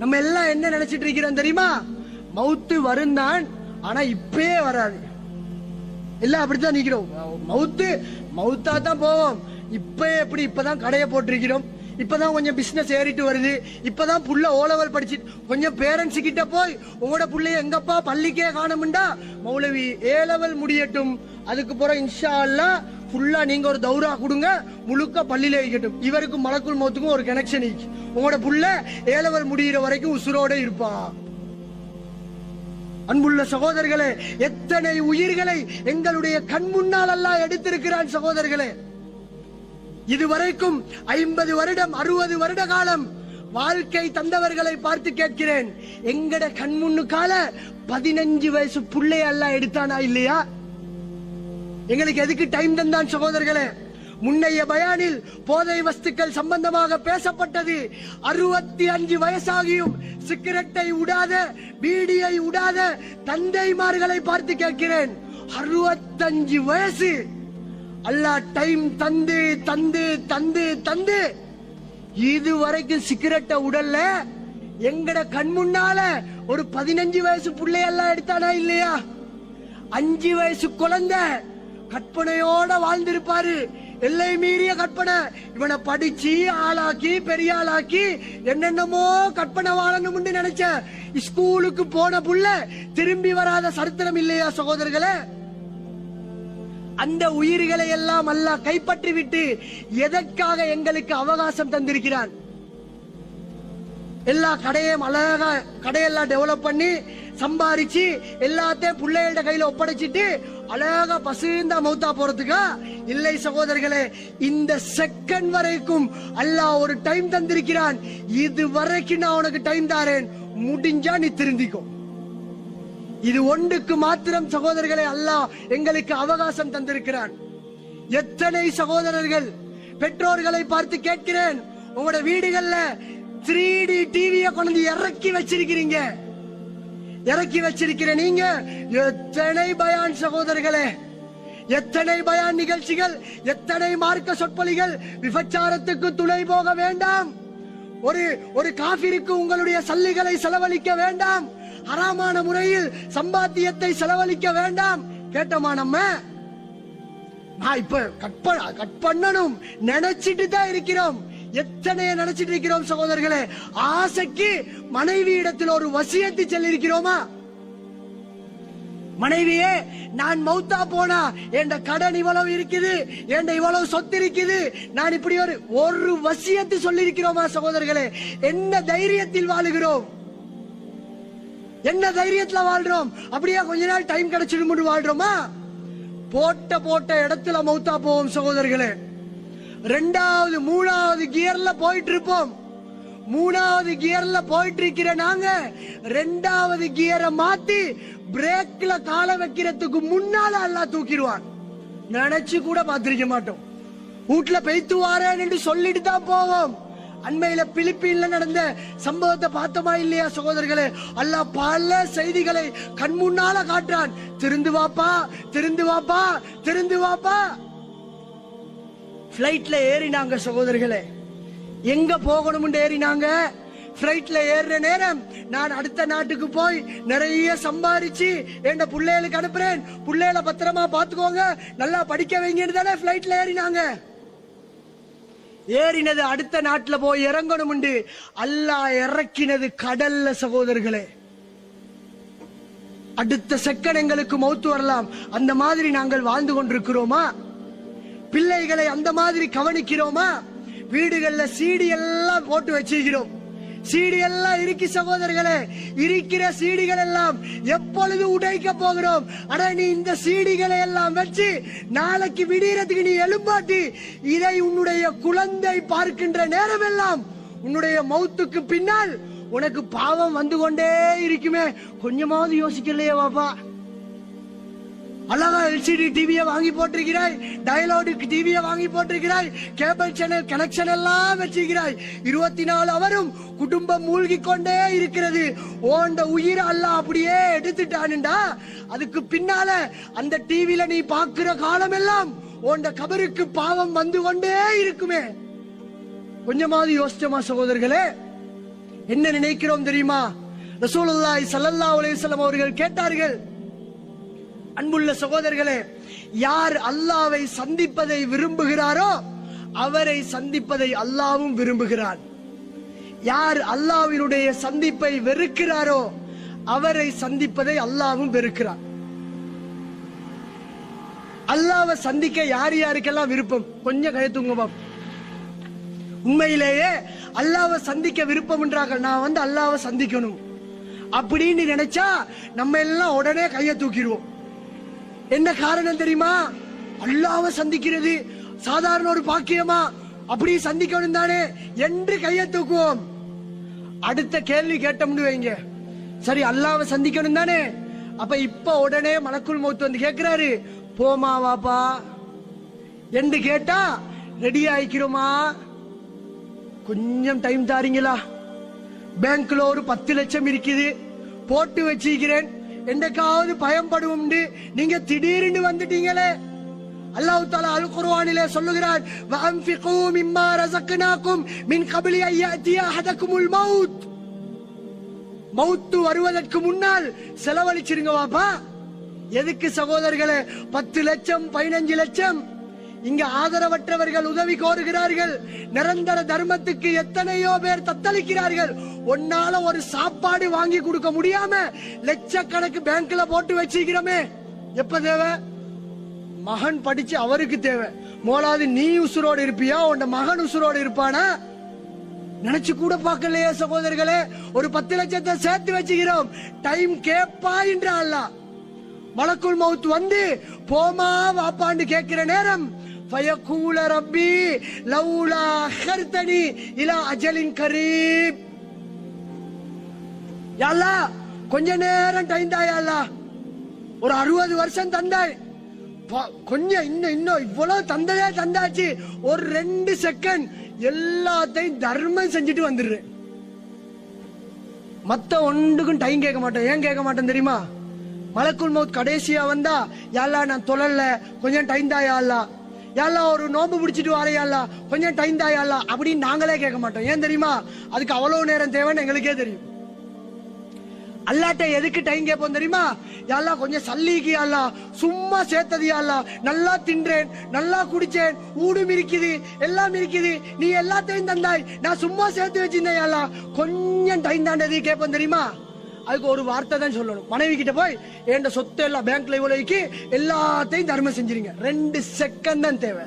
நம்ம எல்லாம் என்ன நினைச்சிட்டு இருக்கிறோம் தெரியுமா? மவுத்து வருந்தான் ஆனா இப்பயே வராது. எல்லாம் அப்படித்தான் நிக்கிறோம் மவுத்து மவுத்தா தான் போவோம். இப்ப எப்படி இப்பதான் கடையை போட்டிருக்கிறோம். இப்பதான் கொஞ்சம் பிசினஸ் ஏறிட்டு வருது. இப்பதான் புள்ள ஓ லெவல் படிச்சு கொஞ்சம் பேரண்ட்ஸ் கிட்ட போய் உங்களோட புள்ளைய எங்கப்பா பள்ளிக்கே காணும்டா? மௌலவி ஏ லெவல் முடியட்டும். அதுக்கு பிறகு இன்ஷா அல்லா ஃபுல்லா நீங்க ஒரு தௌரா கொடுங்க முழுக்க பள்ளியில வைக்கட்டும் இவருக்கும் மலக்குள் மௌத்துக்கும் ஒரு கனெக்ஷன் இருக்கு. உங்களோட புள்ள ஏலவர் முடியிற வரைக்கும் உசுரோட இருப்பான் அன்புள்ள சகோதரர்களே எத்தனை உயிர்களை எங்களுடைய கண் முன்னால் எல்லாம் எடுத்திருக்கிறான் சகோதரர்களே. இதுவரைக்கும் ஐம்பது வருடம் அறுபது வருட காலம் வாழ்க்கை தந்தவர்களை பார்த்து கேட்கிறேன். எங்கட கண் கால பதினஞ்சு வயசு புள்ளையெல்லாம் எடுத்தானா இல்லையா? எங்களுக்கு எதுக்கு டைம் தந்தான் சகோதரர்களே? முன்னைய பயானில் போதை வஸ்துக்கள் சம்பந்தமாக பேசப்பட்டது. அறுபத்தி அஞ்சு வயசாகியும் சிகரெட்டை உடாத பீடியை உடாத தந்தைமார்களை பார்த்து கேட்கிறேன். அறுபத்தஞ்சு வயசு. அல்லாஹ் டைம் தந்து தந்து தந்து தந்து. இது வரைக்கும் சிகரெட்டை உடல்ல எங்கட கண் முன்னால ஒரு பதினஞ்சு வயசு பிள்ளையெல்லாம் எடுத்தானா இல்லையா? அஞ்சு வயசு குழந்தை கற்பனையோட வாழ்ந்திருப்பாரு. எல்லை மீறிய கற்பனை. இவனை படிச்சு ஆளாக்கி பெரிய ஆளாக்கி என்னென்னமோ கற்பனை வாழணும்னு நினைச்ச ஸ்கூலுக்கு போன புள்ள திரும்பி வராத சரித்திரம் இல்லையா சகோதரர்களே? அந்த உயிர்களை எல்லாம் அல்ல கைப்பற்றி விட்டு எதற்காக எங்களுக்கு அவகாசம் தந்திருக்கிறான்? எல்லா கடையும் அழகா கடையெல்லாம் டெவலப் பண்ணி சம்பாரிச்சு எல்லாத்தையும் பிள்ளைகளோட கையில ஒப்படைச்சிட்டு அழகா பசுந்த மௌத்தா போறதுக்கா? இல்லை சகோதரர்களே இந்த செகண்ட் வரைக்கும் அல்லாஹ் ஒரு டைம் தந்திருக்கிறான். இது வரைக்கும் நான் உனக்கு டைம் தாரேன். முடிஞ்சா நீ திருந்திக்கோ. இது ஒன்றுக்கு மாத்திரம் சகோதரர்களை அல்லாஹ் எங்களுக்கு அவகாசம் தந்திருக்கிறான். எத்தனை சகோதரர்கள் பெற்றோர்களை பார்த்து கேட்கிறேன். உங்களோட வீடுகள்ல த்ரீ டி டிவியை கொண்டு இறக்கி வச்சிருக்கிறீங்க. இறக்கி வச்சிருக்கிற நீங்க எத்தனை பயான் சகோதரர்களே? எத்தனை பயான் நிகழ்ச்சிகள்? எத்தனை மார்க்க சொற்பொழிகள்? விபச்சாரத்துக்கு துணை போக வேண்டாம். ஒரு ஒரு காபிருக்கு உங்களுடைய சல்லிகளை செலவழிக்க வேண்டாம். ஹராமான முறையில் சம்பாத்தியத்தை செலவழிக்க வேண்டாம். கேட்டோமா நம்ம? நான் இப்ப கட் பண்ணணும். நினைச்சிட்டு தான் இருக்கிறோம். எத்தனை நினைச்சிட்டு இருக்கிறோம் சகோதரர்களே? ஆசைக்கு மனைவி இடத்தில் ஒரு வசியத்தை செல்லிருக்கிறோமா மனைவியே நான் மௌத்தா போனா என் கடன் இவ்வளவு இருக்குது என் இவ்வளவு சொத்து இருக்குது. நான் இப்படி ஒரு ஒரு வசியத்தை சொல்லியிருக்கிறோமா சகோதரர்களே? என்ன தைரியத்தில் வாழுகிறோம்? என்ன தைரியத்துல வாழ்றோம்? அப்படியே கொஞ்ச நாள் டைம் கிடைச்சிடும் வாழ்றோமா? போட்ட போட்ட இடத்துல மௌத்தா போவோம் சகோதரர்களே. ரெண்டாவது மூணாவது கியர்ல போயிட்டு இருப்போம் மூணாவது கியர்ல போயிட்டு இருக்கிற நாங்க ரெண்டாவது கியரை மாத்தி பிரேக்ல கால வைக்கிறதுக்கு முன்னால எல்லாம் தூக்கிடுவான் நினைச்சு கூட பார்த்திருக்க மாட்டோம். வீட்டுல பெய்த்து வாரேன் என்று சொல்லிட்டு தான் போவோம். அண்மையில பிலிப்பீன்ல நடந்த சம்பவத்தை பார்த்தோமா இல்லையா சகோதரர்களே? அல்ல பல செய்திகளை கண் முன்னால காட்டுறான். திருந்து வாப்பா திருந்து வாப்பா திருந்து வாப்பா. ஃப்ளைட்டில் ஏறினாங்க சகோதரர்களே. எங்க போகணும்னு ஏறினாங்க? ஃப்ளைட்ல ஏறுற நேரம் நான் அடுத்த நாட்டுக்கு போய் நிறைய சம்பாரிச்சு என் பிள்ளைகளுக்கு அனுப்புறேன். பிள்ளைகள பத்திரமா பாத்துக்கோங்க நல்லா படிக்க வைங்கன்னு தானே ஃப்ளைட்ல ஏறினாங்க. ஏறினது அடுத்த நாட்டுல போய் இறங்கணும் உண்டு அல்லா இறக்கினது கடல்ல சகோதரர்களே. அடுத்த செக்கன் எங்களுக்கு மௌத்து வரலாம். அந்த மாதிரி நாங்கள் வாழ்ந்து கொண்டிருக்கிறோமா? பிள்ளைகளை அந்த மாதிரி கவனிக்கிறோமா? வீடுகள்ல சீடி எல்லாம் போட்டு வச்சிருக்கிறோம். சீடி எல்லாம் இருக்கு சகோதரர்களே இருக்கிற சீடிகள் எல்லாம் எப்பொழுது உடைக்க போகிறோம்? அட நீ இந்த சீடிகளை எல்லாம் வச்சு நாளைக்கு விடியறதுக்கு நீ எழும்பாட்டி இதை உன்னுடைய குழந்தை பார்க்கின்ற நேரம் எல்லாம் உன்னுடைய மௌத்துக்கு பின்னால் உனக்கு பாவம் வந்து கொண்டே இருக்குமே. கொஞ்சமாவது யோசிக்கலையே பாப்பா. அழகா எல்சிடி டிவியை வாங்கி போட்டிருக்கிறாய் டயலாடிக் டிவியை வாங்கி போட்டிருக்கிறாய் கேபிள் சேனல் கனெக்ஷன் எல்லாம் வச்சிருக்கிறாய். இருபத்தி நாலு அவரும் குடும்பம் மூழ்கி கொண்டே இருக்கிறது. ஓண்ட உயிர் அல்ல அப்படியே எடுத்துட்டானுண்டா. அதுக்கு பின்னால அந்த டிவியில நீ பாக்குற காலம் எல்லாம் ஓண்ட கபருக்கு பாவம் வந்து கொண்டே இருக்குமே. கொஞ்சமாவது யோசிச்சமா சகோதரர்களே? என்ன நினைக்கிறோம் தெரியுமா? ரசூலுல்லாய் சல்லல்லா அலைஹி அவர்கள் கேட்டார்கள் அன்புள்ள சகோதரர்களே யார் அல்லாவை சந்திப்பதை விரும்புகிறாரோ அவரை சந்திப்பதை அல்லாவும் விரும்புகிறான். யார் அல்லாவினுடைய சந்திப்பை வெறுக்கிறாரோ அவரை சந்திப்பதை அல்லாவும் வெறுக்கிறார் அல்லாவை சந்திக்க யார் யாருக்கெல்லாம் விருப்பம்? கொஞ்சம் கயத்துங்க பாப்போம். உண்மையிலேயே அல்லாவை சந்திக்க விருப்பம் என்றார்கள். நான் வந்து அல்லாவை சந்திக்கணும். அப்படின்னு நினைச்சா நம்ம எல்லாம் உடனே கையை தூக்கிடுவோம். என்ன காரணம் தெரியுமா? அல்லாவை சந்திக்கிறது சாதாரண ஒரு பாக்கியமா? அப்படி சந்திக்கணும் தானே என்று கையை தூக்குவோம். அடுத்த கேள்வி கேட்டோம்னு வைங்க. சரி அல்லாவை சந்திக்கணும் தானே? அப்ப இப்ப உடனே மலக்குள் மௌத்து வந்து கேக்குறாரு. போமா வாப்பா. என்று கேட்டா ரெடி ஆயிக்கிறோமா? கொஞ்சம் டைம் தாரீங்களா? பேங்க்ல ஒரு பத்து லட்சம் இருக்குது. போட்டு வச்சிருக்கிறேன். என்றைக்காவது பயன்படுவோம் நீங்க திடீர்னு வந்துட்டீங்களே அல்லாஹ் தாலா அல் குர்ஆனிலே சொல்லுகிறார் வஅன்ஃபிகூ மிம்மா ரஸக்னாக்கும் மின் கப்லி அன் யஅதிய அஹதகுமுல் மவுத் மவுத்து வருவதற்கு முன்னால் செலவழிச்சிருங்க வாப்பா எதுக்கு சகோதரர்களே பத்து லட்சம் பதினஞ்சு லட்சம் இங்க ஆதரவற்றவர்கள் உதவி கோருகிறார்கள். நிரந்தர தர்மத்துக்கு எத்தனையோ பேர் தத்தளிக்கிறார்கள். ஒன்னால ஒரு சாப்பாடு வாங்கி கொடுக்க முடியாம லட்சக்கணக்கு பேங்க்ல போட்டு வச்சிருக்கிறோமே. எப்ப தேவை? மகன் படிச்சு அவருக்கு தேவை. மோலாது நீ உசுரோடு இருப்பியா? உன் மகன் உசுரோடு இருப்பானா? நினைச்சு கூட பார்க்கலையே சகோதரர்களே. ஒரு பத்து லட்சத்தை சேர்த்து வச்சுக்கிறோம். டைம் கேப்பா என்று மலக்குள் மவுத் வந்து போமா வாப்பான்னு கேட்கிற நேரம் ஃபயகூல ரப்பி லவுலா அஹர்தனி இலா அஜலின் கரீப் الله கொஞ்ச நேரம் டைம் தாயா ஒரு அறுபது வருஷம் தந்தாய். கொஞ்சம் இன்னும் இன்னும் இவ்வளவு தந்ததே தந்தாச்சு. ஒரு ரெண்டு செகண்ட் எல்லாத்தையும் தர்மம் செஞ்சுட்டு வந்துடுறேன். மத்த ஒன்றுக்கும் டைம் கேட்க மாட்டேன். ஏன் கேட்க மாட்டேன் தெரியுமா? மலக்குள் மவுத் கடைசியா வந்தா யாழ்லா நான் தொழல. கொஞ்சம் டைம் தான் யாழ்லா யாழ்லா ஒரு நோம்பு பிடிச்சிட்டு வரையாலா கொஞ்சம் டைம் தான் அப்படின்னு நாங்களே கேட்க மாட்டோம். ஏன் தெரியுமா? அதுக்கு அவ்வளவு நேரம் தேவைன்னு எங்களுக்கே தெரியும். அல்லாட்ட எதுக்கு டைம் கேட்போம் தெரியுமா? யாழ்லா கொஞ்சம் சல்லிக்கு அல்லா சும்மா சேர்த்தது யாழ்லா. நல்லா தின்றேன் நல்லா குடிச்சேன். ஊடும் இருக்குது எல்லாம் இருக்குது. நீ எல்லாத்தையும் தந்தாய். நான் சும்மா சேர்த்து வச்சிருந்தேன் யாழ்லா. கொஞ்சம் டைம் தாண்டது கேட்போம் தெரியுமா? அதுக்கு ஒரு வார்த்தை தான் சொல்லணும் மனைவி கிட்ட போய் என் சொத்து எல்லாம் பேங்க்ல இவ்வளவுக்கு எல்லாத்தையும் தர்மம் செஞ்சிருங்க ரெண்டு செகண்ட் தான் தேவை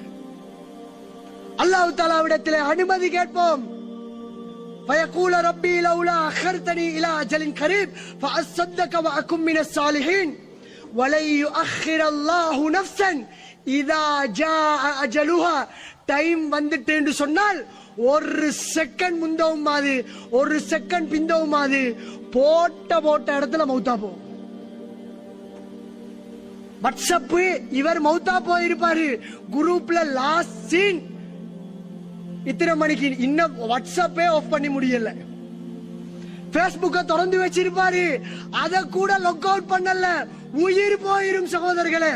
அல்லாஹ் தாலாவிடத்தில் அனுமதி கேட்போம் فيقول ربي لولا أخرتني إلى أجل قريب فأصدق وأكن من الصالحين ولن يؤخر الله نفسا إذا جاء أجلها டைம் வந்துட்டு என்று சொன்னால் ஒரு செகண்ட் முந்தவுமாது ஒரு செகண்ட் பிந்தவுமாது போட்ட போட்ட இடத்துல மௌத்தா போ வாட்ஸ்அப் இவர் மௌத்தா போயிருப்பாரு. குரூப்ல லாஸ்ட் சீன் இத்தனை மணிக்கு இன்னும் வாட்ஸ்அப்பே ஆஃப் பண்ணி முடியல. பேஸ்புக்க திறந்து வச்சிருப்பாரு. அத கூட லொக் அவுட் பண்ணல. உயிர் போயிரும் சகோதரர்களே.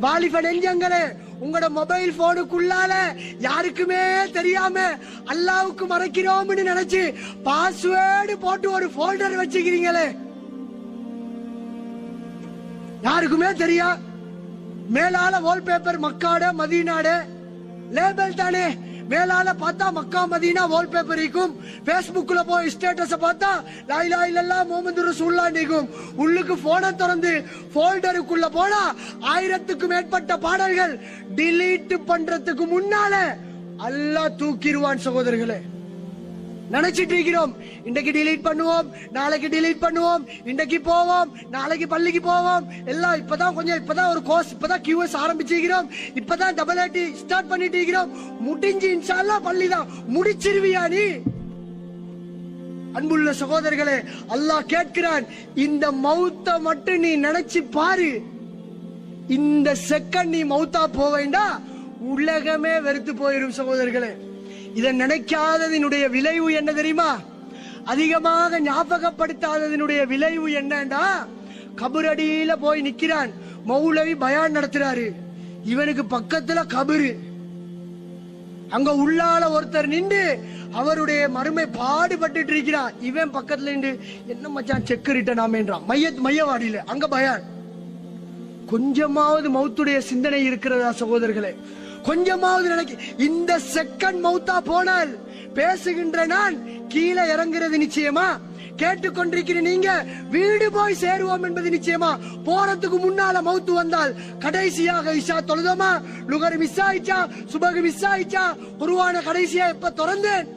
வாலிபன் நெஞ்சங்களே. உங்களோட மொபைல் போனுக்குள்ளால யாருக்குமே தெரியாம அல்லாவுக்கு மறைக்கிறோம்னு நினைச்சு பாஸ்வேர்டு போட்டு ஒரு போல்டர் வச்சுக்கிறீங்களே. யாருக்குமே தெரியா? மேலால வால்பேப்பர் மக்காட மதீனாட லேபல் தானே? மேலால பார்த்தா மக்கா மதீனா வால்பேப்பர் இருக்கும். பேஸ்புக்ல போய் ஸ்டேட்டஸ் பார்த்தா லாய் லாய் லல்லா முகமது ரசூல்லா நிற்கும் உள்ளுக்கு போனை திறந்து போல்டருக்குள்ள போனா ஆயிரத்துக்கும் மேற்பட்ட பாடல்கள் டிலீட் பண்றதுக்கு முன்னால அல்லாஹ் தூக்கிடுவான் சகோதரர்களே. நினைச்சிட்டு இருக்கிறோம் இன்றைக்கு டிலீட் பண்ணுவோம் நாளைக்கு டிலீட் பண்ணுவோம் இன்றைக்கு போவோம் நாளைக்கு பள்ளிக்கு போவோம். எல்லாம் இப்பதான் கொஞ்சம் இப்பதான் ஒரு கோர்ஸ் இப்பதான் கியூஎஸ் ஆரம்பிச்சிருக்கிறோம். இப்பதான் டபுள் ஐடி ஸ்டார்ட் பண்ணிட்டு இருக்கிறோம் முடிஞ்சு இன்ஷால்லா பள்ளி தான் முடிச்சிருவியா நீ? அன்புள்ள சகோதரர்களே அல்லாஹ் கேட்கிறான் இந்த மௌத்த மட்டும் நீ நினைச்சு பாரு. இந்த செகண்ட் நீ மௌத்தா போவேண்டா உலகமே வெறுத்து போயிரும் சகோதரர்களே. இதை நினைக்காததினுடைய விளைவு என்ன தெரியுமா? அதிகமாக ஞாபகப்படுத்தாததினுடைய விளைவு என்னன்னா கபரடியில போய் நிக்கிறான். மௌலவி பயான் நடத்துறாரு. இவனுக்கு பக்கத்துல கபரு. அங்க உள்ளால ஒருத்தர் நின்று அவருடைய மறுமை பாடுபட்டுட்டு இருக்கிறான். இவன் பக்கத்துல நின்று என்ன மச்சான் செக் ரிட்டனாமேன்றான் மைய மையவாடியில அங்க பயான். கொஞ்சமாவது மௌத்துடைய சிந்தனை இருக்கிறதா சகோதரர்களே? கொஞ்சமாவது நினைக்க இந்த செகண்ட் மௌத்தா போனால் பேசுகின்ற நான் கீழே இறங்குறது நிச்சயமா? கேட்டுக்கொண்டிருக்கிற நீங்க வீடு போய் சேருவோம் என்பது நிச்சயமா? போறதுக்கு முன்னால மௌத்து வந்தால் கடைசியாக இஷா தொழுதோமா? லுகர் மிஸ் ஆயிச்சா? சுபகு மிஸ் ஆயிச்சா? குருவான கடைசியா எப்ப திறந்தேன்?